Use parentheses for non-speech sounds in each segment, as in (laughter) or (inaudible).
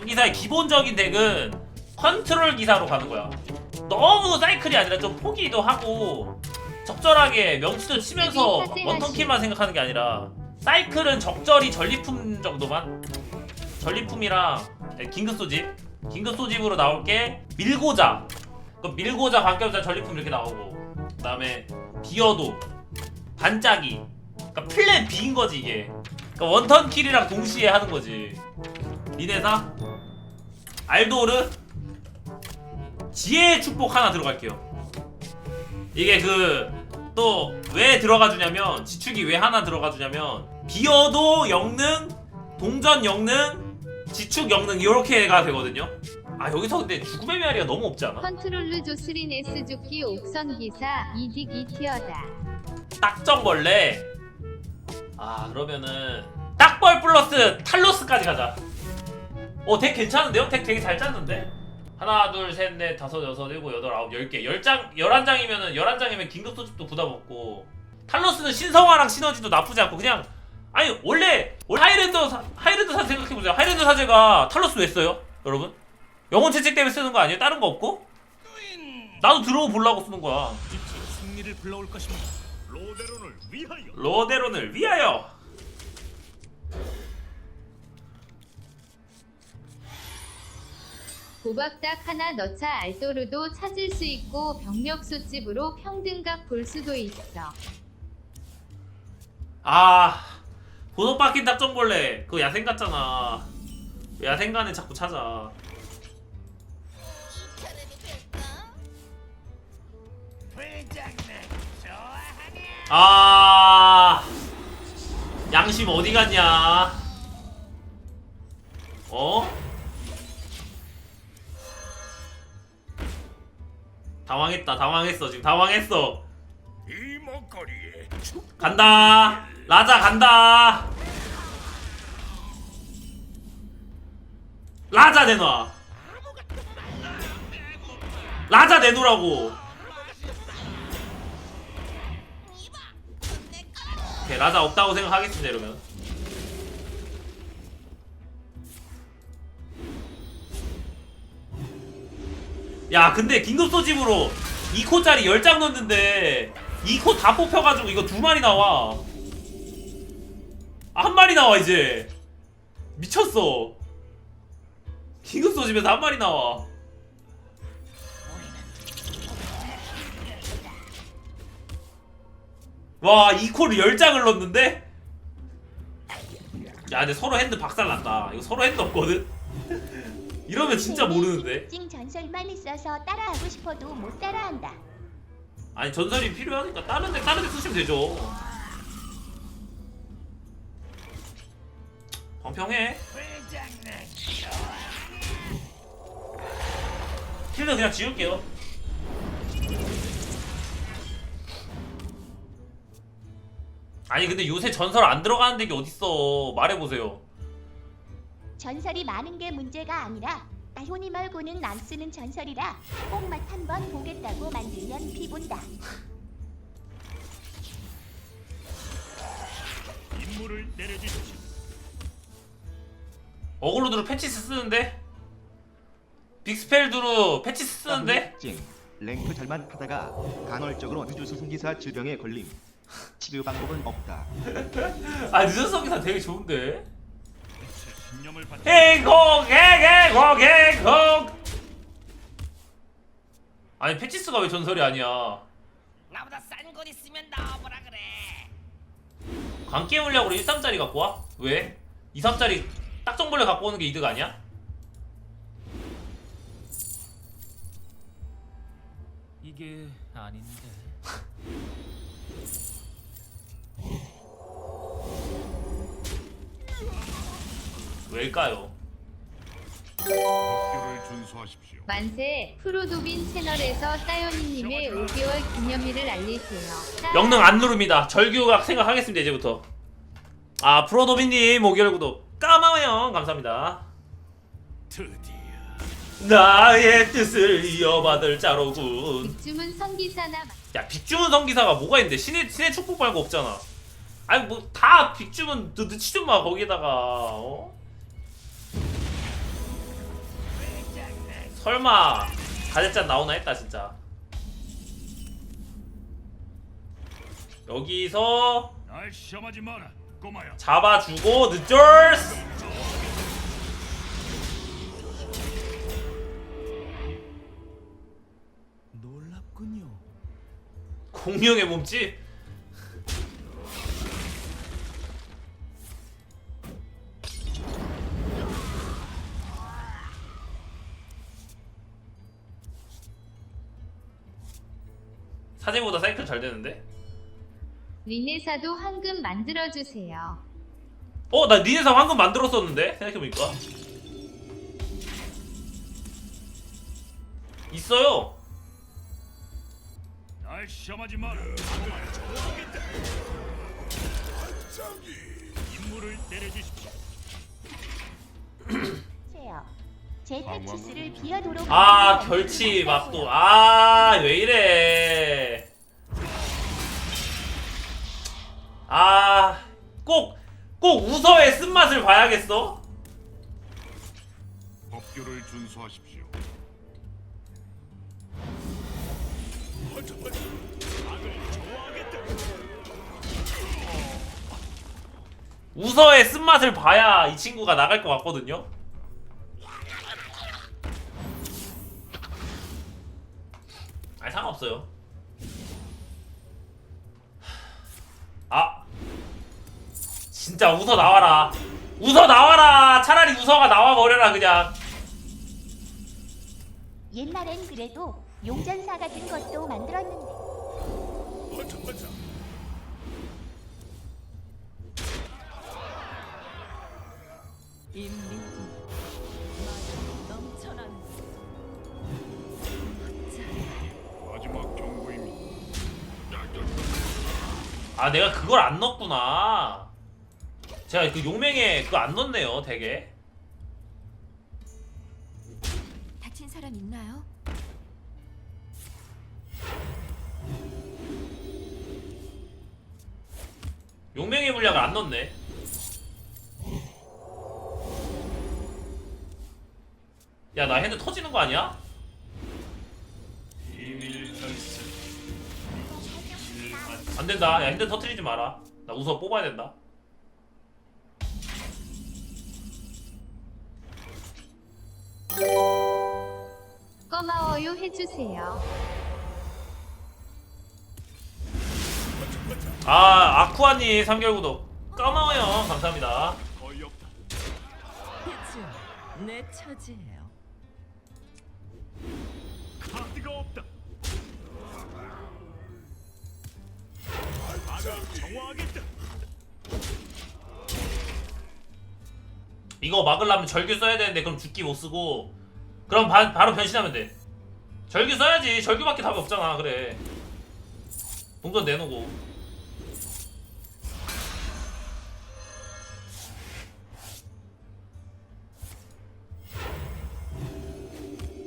성기사의 기본적인 덱은 컨트롤 기사로 가는 거야. 너무 사이클이 아니라 좀 포기도 하고 적절하게 명치도 치면서 네, 원턴킬만 생각하는 게 아니라 사이클은 적절히 전리품 정도만? 전리품이랑 네, 긴급 소집. 긴급 소집으로 나올 게 밀고자. 그 밀고자 관계자 전리품 이렇게 나오고 그 다음에 비어도 반짝이. 그러니까 플랜 B인 거지 이게. 그러니까 원턴 킬이랑 동시에 하는 거지 리네사 알도르 지혜의 축복 하나 들어갈게요 이게 그 또 왜 들어가 주냐면 지축이 왜 하나 들어가 주냐면 비어도 영능 동전 영능 지축 영능 이렇게가 되거든요 아 여기서 근데 죽음의 메아리가 너무 없지 않아? 컨트롤루 조스린 주기 옥선 기사 이딕 이티어다. 딱정벌레 아 그러면은 딱벌 플러스 탈로스까지 가자 어덱 괜찮은데요? 덱 되게 잘 짰는데? 하나 둘셋넷 다섯 여섯 일곱 여덟 아홉 열개. 열장 열한 장이면은 열한 장이면 긴급 소집도 부담 없고. 탈로스는 신성화랑 시너지도 나쁘지 않고 그냥 아니 원래 원래 하이랜더 사, 하이랜더 사제 생각해보세요. 하이랜더 사제가 탈로스 왜 써요? 여러분? 영혼 채찍 때문에 쓰는 거 아니에요? 다른 거 없고? 나도 들어오 보려고 쓰는 거야. 승리를 불러올 것입니다. 로데론을 위하여. 로데론을 위하여 고박닭 하나 넣자 알도르도 찾을 수 있고 병력 수집으로 평등각 볼 수도 있어. 아 보석 박힌 딱정벌레 그거 야생 같잖아 왜 야생간에 자꾸 찾아 아 양심 어디 갔냐 어? 당황했다 당황했어 지금 당황했어. 이 먹거리에 축 간다 라자 간다. 라자 내놔. 라자 내놓으라고. 오케이 라자 없다고 생각하겠습니다 이러면 야 근데 긴급 소집으로 2코짜리 10장 넣는데 2코 다 뽑혀가지고 이거 두 마리 나와. 아, 한 마리 나와 이제. 미쳤어. 긴급 소집에서 한 마리 나와. 와 2코를 10장을 넣었는데? 야 근데 서로 핸드 박살났다. 이거 서로 핸드 없거든 이러면 진짜 모르는데 찡 전설만 있어서 따라하고 싶어도 못 따라한다. 아니 전설이 필요하니까 다른 데 다른 데 쓰시면 되죠. 방평해. 킬드 그냥 지울게요. 아니 근데 요새 전설 안 들어가는 데게 어딨어 말해보세요 전설이 많은 게 문제가 아니라 나효니 말고는 안 쓰는 전설이라 뽕맛 한번 보겠다고 만들면 피본다. 임무를 내려주십시오. 어글로드로 패치스 쓰는데? 빅스펠드로 패치스 쓰는데? 찡 랭크 잘만 하다가 간헐적으로 우주 수승기사 질병에 걸림 치료 방법은 없다 (laughs) 아 늦은 기사 되게 좋은데? 행콕 행행콕 행콕 아니 패치스가 왜 전설이 아니야 나보다 싼 건 있으면 넣어보라 그래. 광기 물약으로 1, 3짜리 갖고 와? 왜? 2, 3짜리 딱정벌레 갖고 오는 게 이득 아니야? 이게 아닌데. (laughs) 왜일까요? 법규를 준수하십시오. 만세 프로도빈 채널에서 따요니님의 5개월 기념일을 알리세요. 영능 안 누릅니다 절규각 생각하겠습니다 이제부터 아 프로도비님 5개월 구독 까마워요 감사합니다 드디어 나의 뜻을 이어받을 자로군 빅주문 성기사나 야 빅주문 성기사가 뭐가 있는데 신의 신의 축복 말고 없잖아. 아니 뭐 다 빅주문 너 넣지 좀 마 거기에다가 어? 설마 가젯잔 나오나 했다 진짜. 여기서 날 시험하지 마라 꼬마야. 잡아주고 늦절스 놀랍군요. 공룡의 몸집 사진보다 사이클 잘 되는데? 리네사도 황금 만들어주세요. 어? 나 니네사 황금 만들었었는데? 생각해보니까 있어요 날 시험하지 마라 임무를 내려주십시오 제 테치스를 비어도록 아 결치 사세요. 막도 아 왜 이래. 아 꼭 꼭 우서의 쓴맛을 봐야겠어? 법규를 준수하십시오. 우서의 쓴맛을 봐야 이 친구가 나갈 것 같거든요 아니 상관없어요. 아. 진짜 우서 나와라. 우서 나와라. 차라리 우서가 나와 버려라 그냥. 옛날엔 그래도 용전사 같은 것도 만들었는데. 마지 아 내가 그걸 안 넣었구나 제가 그 용맹에 그거 안 넣었네요 되게 다친 사람 있나요? 용맹의 물약을 안 넣었네 야 나 핸드 터지는 거 아니야? 안 된다. 야 핸드 터트리지 마라. 나 우서 뽑아야 된다. 고마워요. 해주세요. 아 아쿠아님 3개월 구독. 고마워요. 감사합니다. 내 처지예요. 이거 막으려면 절규 써야 되는데 그럼 죽기 못 쓰고. 그럼 바, 바로 변신하면 돼. 절규 써야지. 절규밖에 답이 없잖아. 그래. 동전 내놓고.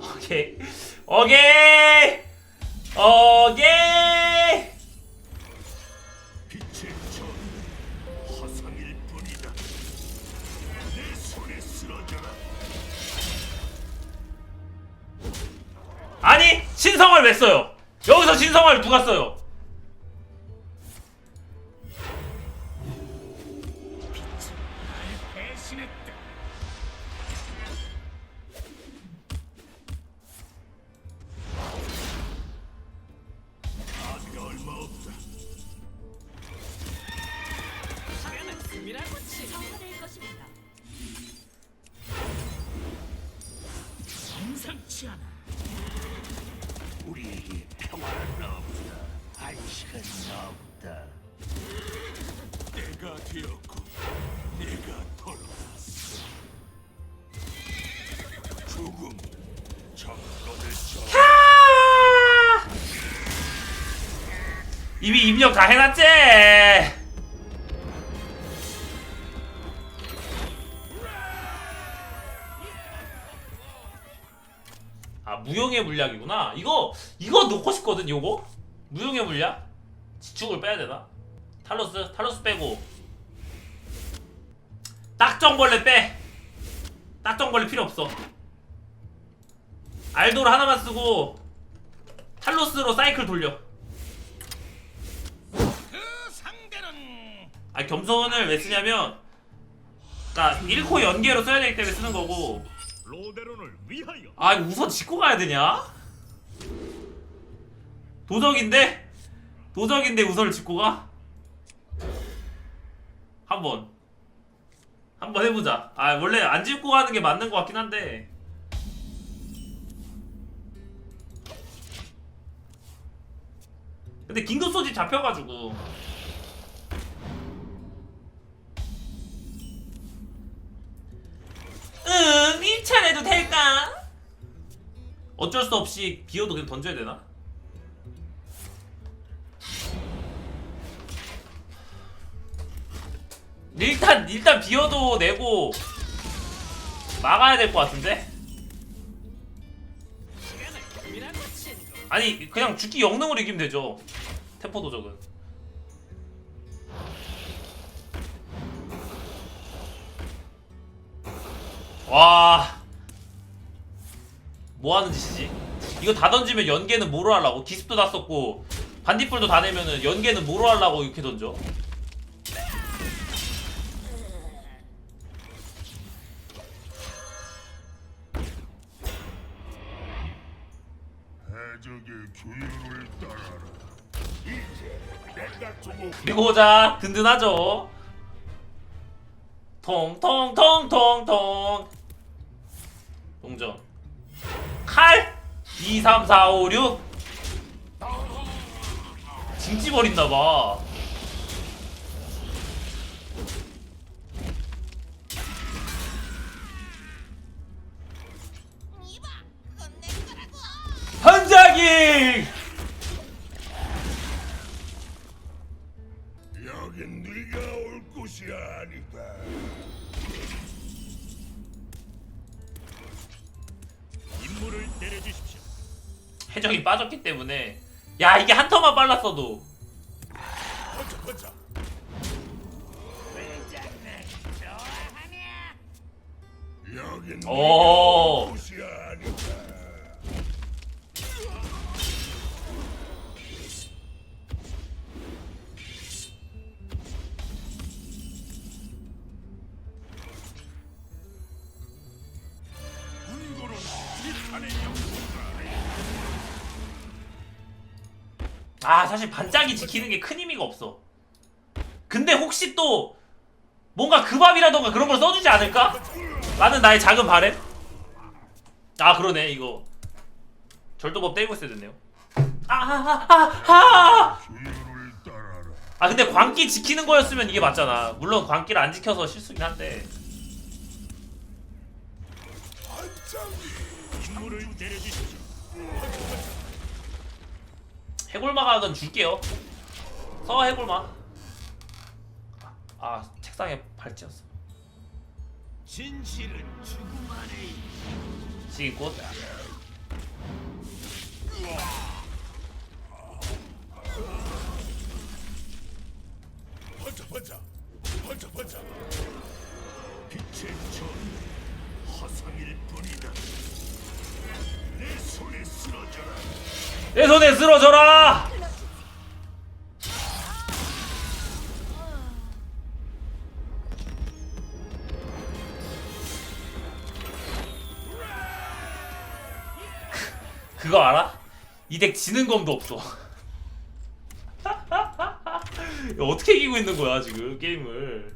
오케이. 오케이. 오케이 신성을 왜 써요. 여기서 신성을 누가 써요? 배신했다 우리에게 평화는 없다 안식은 없다 내가 되었고 내가 돌아왔어 죽음 정권을 쳐 아! 이미 입력 다 해놨지? 아 무용의 물약이구나. 이거 이거 넣고 싶거든. 요거 무용의 물약. 지축을 빼야 되나? 탈로스 탈로스 빼고 딱정벌레 빼. 딱정벌레 필요 없어. 알도를 하나만 쓰고 탈로스로 사이클 돌려 그아 겸손을 왜 쓰냐면 그니까 1코 연계로 써야 되기 때문에 쓰는 거고 로데론을 위하여 아 우선 짚고 가야 되냐? 도적인데? 도적인데 우선을 짚고 가? 한번 한번 해보자 아 원래 안 짚고 가는 게 맞는 것 같긴 한데 근데 긴급 소집 잡혀가지고 응 1차 내도 될까? 어쩔 수 없이 비어도 그냥 던져야 되나? 일단 일단 비어도 내고 막아야 될 것 같은데? 아니 그냥 죽기 영능으로 이기면 되죠 템포 도적은 와 뭐 하는 짓이지? 이거 다 던지면 연계는 뭐로 하려고? 기습도 다 썼고 반딧불도 다 내면은 연계는 뭐로 하려고 이렇게 던져? 오자 든든하죠 통통통통통 동전. 칼! 2, 3, 4, 5, 6 징지 버린다봐 빠졌기 때문에 야 이게 한 터만 빨랐어도 오. 사실 반짝이 지키는 게 큰 의미가 없어. 근데 혹시 또 뭔가 그 밥이라던가 그런 걸 써주지 않을까? 라는 나의 작은 바램? 아 그러네 이거. 절도법 떼고 있어야 됐네요. 아하하하 규율을 따라라. 아 근데 광기 지키는 거였으면 이게 맞잖아. 물론 광기를 안 지켜서 실수긴 한데 해골마각은 줄게요. 서 해골마. 아 책상에 발찌였어. 진실은 죽음 안에. 시기꽃 보자 보자 보자 보자 빛의 전 허상일 뿐이다 내 손에 쓰러져라! (laughs) 그거 알아? 이 덱 지는 검도 없어. (laughs) 어떻게 이기고 있는 거야 지금 게임을